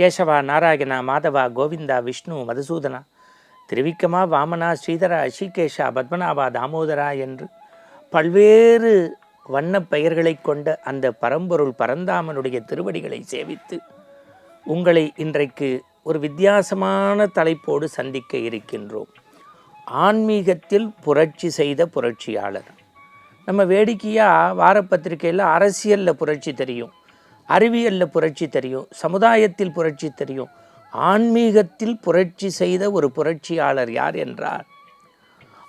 கேசவா நாராயணா மாதவா கோவிந்தா விஷ்ணு மதுசூதனா திருவிக்கமா வாமனா ஸ்ரீதரா ஸ்ரீகேஷா பத்மநாபா தாமோதரா என்று பல்வேறு வண்ணப் பெயர்களை கொண்ட அந்த பரம்பொருள் பரந்தாமனுடைய திருவடிகளை சேவித்து உங்களை இன்றைக்கு ஒரு வித்தியாசமான தலைப்போடு சந்திக்க இருக்கின்றோம். ஆன்மீகத்தில் புரட்சி செய்த புரட்சியாளர். நம்ம வேடிக்கையாக வாரப்பத்திரிகையில் அரசியலில் புரட்சி தெரியும். அறிவியலில் புரட்சி தெரியும் சமுதாயத்தில் புரட்சி தெரியும். ஆன்மீகத்தில் புரட்சி செய்த ஒரு புரட்சியாளர் யார் என்றார்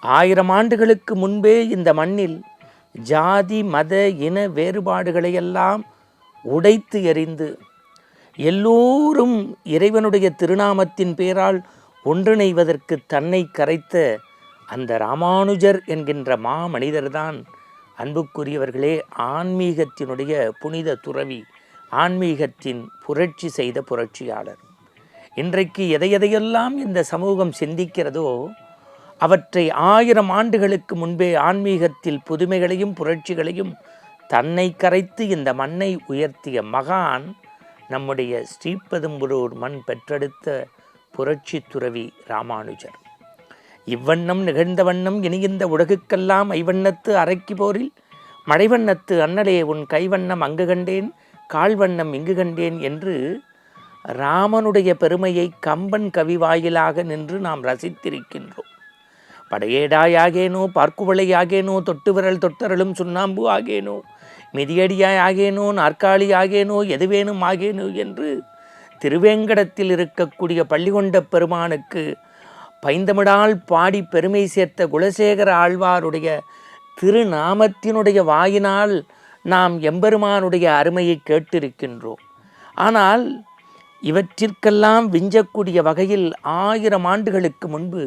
ஆயிரம் ஆண்டுகளுக்கு முன்பே இந்த மண்ணில் ஜாதி மத இன வேறுபாடுகளையெல்லாம் உடைத்து எறிந்து எல்லோரும் இறைவனுடைய திருநாமத்தின் பேரால் ஒன்றிணைவதற்கு தன்னை கரைத்த அந்த ராமானுஜர் என்கின்ற மாமனிதர்தான் அன்புக்குரியவர்களே ஆன்மீகத்தினுடைய புனித துறவி. ஆன்மீகத்தின் புரட்சி செய்த புரட்சியாளர். இன்றைக்கு எதை எதையெல்லாம் இந்த சமூகம் சிந்திக்கிறதோ அவற்றை ஆயிரம் ஆண்டுகளுக்கு முன்பே ஆன்மீகத்தில் புதுமைகளையும் புரட்சிகளையும் தன்னை கரைத்து இந்த மண்ணை உயர்த்திய மகான் நம்முடைய ஸ்ரீபெரும்புரூர் மண் பெற்றெடுத்த புரட்சி துறவி ராமானுஜர். இவ்வண்ணம் நிகழ்ந்த வண்ணம் இனிந்த உலகுக்கெல்லாம் ஐவண்ணத்து அரைக்கி போரில் மழைவண்ணத்து அன்னலே உன் கைவண்ணம் அங்கு கண்டேன் கால்வண்ணம் இங்கு கண்டேன் என்று ராமனுடைய பெருமையை கம்பன் கவி வாயிலாக நின்று நாம் ரசித்திருக்கின்றோம். படையேடாய் ஆகேனோ தொட்டு விரல் தொட்டரலும் சுண்ணாம்பு ஆகேனோ மிதியடியாய் ஆகேனோ நாற்காலி ஆகேனோ எதுவேனும் ஆகேனோ என்று திருவேங்கடத்தில் இருக்கக்கூடிய பள்ளிகொண்ட பெருமானுக்கு பைந்தமிடால் பாடி பெருமை சேர்த்த குலசேகர ஆழ்வாருடைய திருநாமத்தினுடைய வாயினால் நாம் எம்பெருமானுடைய அருமையை கேட்டிருக்கின்றோம். ஆனால் இவற்றிற்கெல்லாம் விஞ்சக்கூடிய வகையில் ஆயிரம் ஆண்டுகளுக்கு முன்பு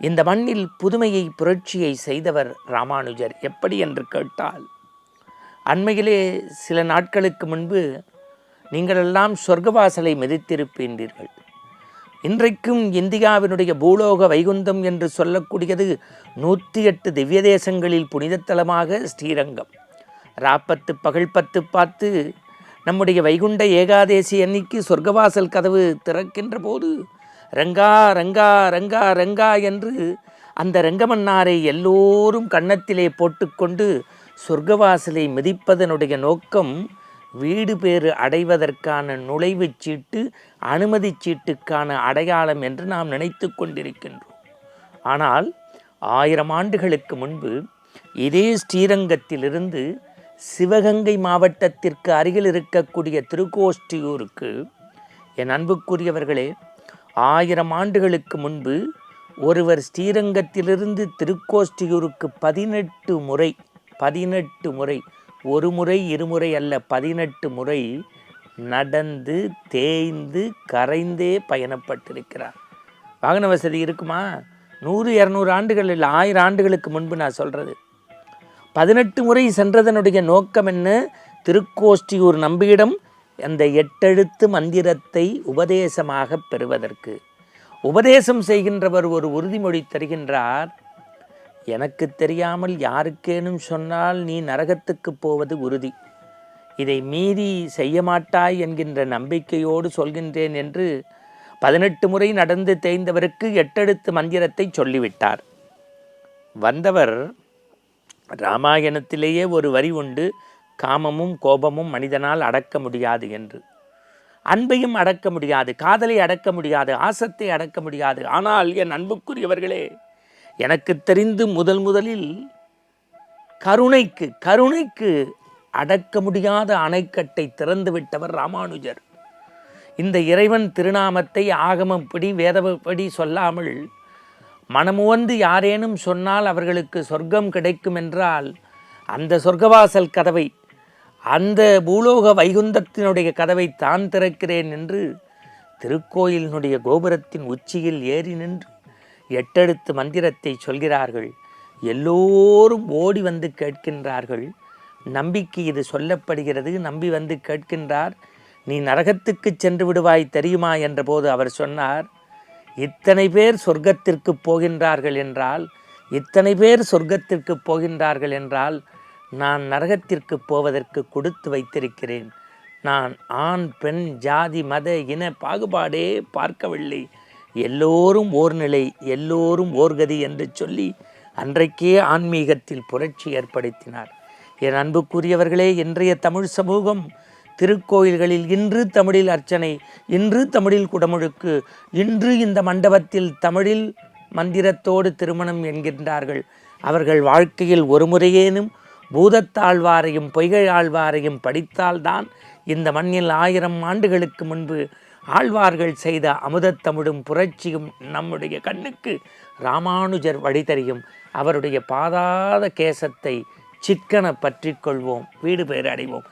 இந்த மண்ணில் புதுமையை புரட்சியை செய்தவர் ராமானுஜர். எப்படி என்று கேட்டால் அண்மையிலே சில நாட்களுக்கு முன்பு நீங்களெல்லாம் சொர்க்கவாசலை மிதித்திருக்கின்றீர்கள் இன்றைக்கும் இந்தியாவினுடைய பூலோக வைகுந்தம் என்று சொல்லக்கூடியது நூற்றி எட்டு திவ்ய தேசங்களில் புனிதத்தலமாக ஸ்ரீரங்கம். ராப்பத்து பகல் பத்து பார்த்து நம்முடைய வைகுண்ட ஏகாதேசி அன்னைக்கு சொர்க்கவாசல் கதவு திறக்கின்ற போது ரங்கா ரங்கா ரங்கா ரங்கா என்று அந்த ரங்கமன்னாரை எல்லோரும் கன்னத்திலே போட்டுக்கொண்டு சொர்க்கவாசலை மிதிப்பதனுடைய நோக்கம் வீடு பேறு அடைவதற்கான நுழைவுச் சீட்டு அனுமதிச் சீட்டுக்கான அடையாளம் என்று நாம் நினைத்து கொண்டிருக்கின்றோம். ஆனால் ஆயிரம் ஆண்டுகளுக்கு முன்பு இதே ஸ்ரீரங்கத்திலிருந்து சிவகங்கை மாவட்டத்திற்கு அருகில் இருக்கக்கூடிய திருக்கோஷ்டியூருக்கு என் அன்புக்குரியவர்களே ஆயிரம் ஆண்டுகளுக்கு முன்பு ஒருவர் ஸ்ரீரங்கத்திலிருந்து திருக்கோஷ்டியூருக்கு பதினெட்டு முறை பதினெட்டு முறை ஒரு முறை இருமுறை அல்ல பதினெட்டு முறை நடந்து தேய்ந்து கரைந்தே பயணப்பட்டிருக்கிறார். வாகன வசதி இருக்குமா? நூறு இரநூறு ஆண்டுகள் இல்லை ஆயிரம் ஆண்டுகளுக்கு முன்பு நான் சொல்கிறது பதினெட்டு முறை சென்றதனுடைய நோக்கம் என்ன? திருக்கோஷ்டியூர் நம்பியிடம் அந்த எட்டெழுத்து மந்திரத்தை உபதேசமாக பெறுவதற்கு. உபதேசம் செய்கின்றவர் ஒரு உறுதிமொழி தருகின்றார். எனக்கு தெரியாமல் யாருக்கேனும் சொன்னால் நீ நரகத்துக்கு போவது உறுதி. இதை மீறி செய்ய மாட்டாய் என்கின்ற நம்பிக்கையோடு சொல்கின்றேன் என்று பதினெட்டு முறை நடந்து தேய்ந்தவருக்கு எட்டெழுத்து மந்திரத்தை சொல்லிவிட்டார். வந்தவர் ராமாயணத்திலேயே ஒரு வரி உண்டு காமமும் கோபமும் மனிதனால் அடக்க முடியாது என்று. அன்பையும் அடக்க முடியாது காதலை அடக்க முடியாது ஆசத்தை அடக்க முடியாது. ஆனால் என் அன்புக்குரியவர்களே எனக்கு தெரிந்து முதல் முதலில் கருணைக்கு கருணைக்கு அடக்க முடியாத அணைக்கட்டை திறந்து விட்டவர் ராமானுஜர். இந்த இறைவன் திருநாமத்தை ஆகமப்படி வேதப்படி சொல்லாமல் மனமுவந்து யாரேனும் சொன்னால் அவர்களுக்கு சொர்க்கம் கிடைக்கும் என்றால் அந்த சொர்க்கவாசல் கதவை அந்த பூலோக வைகுந்தத்தினுடைய கதவை தான் திறக்கிறேன் என்று திருக்கோயிலினுடைய கோபுரத்தின் உச்சியில் ஏறி நின்று எட்டெழுத்து மந்திரத்தை சொல்கிறார்கள். எல்லோரும் ஓடி வந்து கேட்கின்றார்கள். நம்பிக்கை இது சொல்லப்படுகிறது. நம்பி வந்து கேட்கின்றார். நீ நரகத்துக்கு சென்று விடுவாய் தெரியுமா? என்றபோது அவர் சொன்னார் இத்தனை பேர் சொர்க்கத்திற்கு போகின்றார்கள் என்றால் இத்தனை பேர் சொர்க்கத்திற்கு போகின்றார்கள் என்றால் நான் நரகத்திற்கு போவதற்கு கொடுத்து வைத்திருக்கிறேன். நான் ஆண் பெண் ஜாதி மத இன பாகுபாடே பார்க்கவில்லை. எல்லோரும் ஓர் நிலை எல்லோரும் ஓர்கதி என்று சொல்லி அன்றைக்கே ஆன்மீகத்தில் புரட்சி ஏற்படுத்தினார். என் அன்புக்குரியவர்களே இன்றைய தமிழ் சமூகம் திருக்கோயில்களில் இன்று தமிழில் அர்ச்சனை இன்று தமிழில் குடமுழுக்கு இன்று இந்த மண்டபத்தில் தமிழில் மந்திரத்தோடு திருமணம் என்கின்றார்கள். அவர்கள் வாழ்க்கையில் ஒரு முறையேனும் பூதத்தாழ்வாரையும் பொய்கை ஆழ்வாரையும் படித்தால்தான் இந்த மண்ணில் ஆயிரம் ஆண்டுகளுக்கு முன்பு ஆழ்வார்கள் செய்த அமுதத்தமிழும் புரட்சியும் நம்முடைய கண்ணுக்கு ராமானுஜர் வழிதறியும் அவருடைய பாதாத கேசத்தை சிக்கன பற்றிக்கொள்வோம் வீடு பெயர் அடைவோம்